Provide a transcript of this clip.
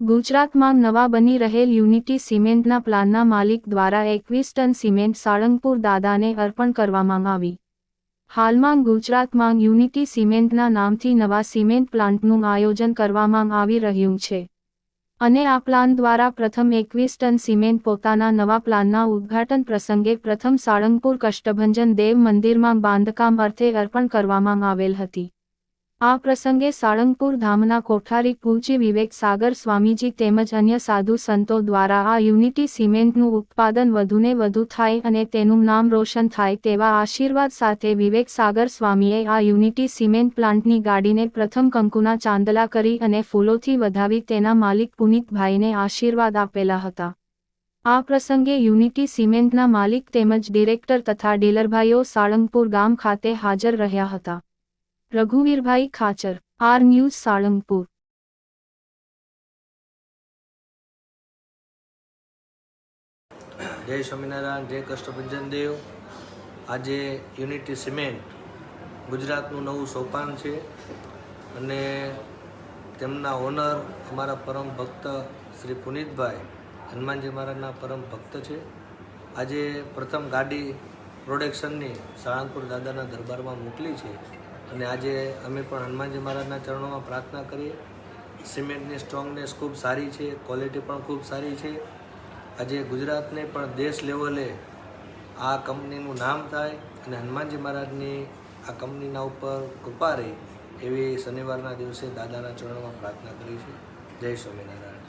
ગુજરાતમાં નવા બની રહેલ યુનિટી સિમેન્ટના પ્લાનના માલિક દ્વારા એકવીસ ટન સિમેન્ટ સાળંગપુર દાદાને અર્પણ કરવામાં આવી. હાલમાં ગુજરાતમાં યુનિટી સિમેન્ટના નામથી નવા સિમેન્ટ પ્લાન્ટનું આયોજન કરવામાં આવી રહ્યું છે. અને આ પ્લાન દ્વારા પ્રથમ એકવીસ ટન સિમેન્ટ પોતાના નવા પ્લાનના ઉદ્ઘાટન પ્રસંગે પ્રથમ સાળંગપુર કષ્ટભંજન દેવ મંદિરમાં બાંધકામ અર્થે અર્પણ કરવામાં આવેલ હતી. આ પ્રસંગે સાળંગપુર ધામના કોઠારી પૂજ્ય વિવેક સાગર સ્વામીજી તેમજ અન્ય સાધુ સંતો દ્વારા આ યુનિટી સિમેન્ટનું ઉત્પાદન વધુને વધુ થાય અને તેનું નામ રોશન થાય તેવા આશીર્વાદ સાથે વિવેક સાગર સ્વામીએ આ યુનિટી સિમેન્ટ પ્લાન્ટની ગાડીને પ્રથમ કંકુના ચાંદલા કરી અને ફૂલોથી વધાવી તેના માલિક પુનિતભાઈને આશીર્વાદ આપેલા હતા. આ પ્રસંગે યુનિટી સિમેન્ટના માલિક તેમજ ડિરેક્ટર તથા ડીલરભાઈઓ સાળંગપુર ગામ ખાતે હાજર રહ્યા હતા. રઘુવીરભાઈ ખાચર, આર ન્યૂઝ સાળંગપુર. જય સ્વામિનારાયણ, જય કષ્ટભંજન દેવ. આજે યુનિટી સિમેન્ટ ગુજરાતનું નવું સોપાન છે અને તેમના ઓનર અમારા પરમ ભક્ત શ્રી પુનિતભાઈ હનુમાનજી મહારાજના પરમ ભક્ત છે. આજે પ્રથમ ગાડી પ્રોડક્શનની સાળંગપુર દાદાના દરબારમાં મોકલી છે. અને આજે અમે પણ હનુમાનજી મહારાજના ચરણોમાં પ્રાર્થના કરીએ. સિમેન્ટની સ્ટ્રોંગનેસ ખૂબ સારી છે, ક્વોલિટી પણ ખૂબ સારી છે. આજે ગુજરાતને પણ દેશ લેવલે આ કંપનીનું નામ થાય અને હનુમાનજી મહારાજની આ કંપનીના ઉપર કૃપા રહી એવી શનિવારના દિવસે દાદાના ચરણોમાં પ્રાર્થના કરી છે જય સ્વામિનારાયણ.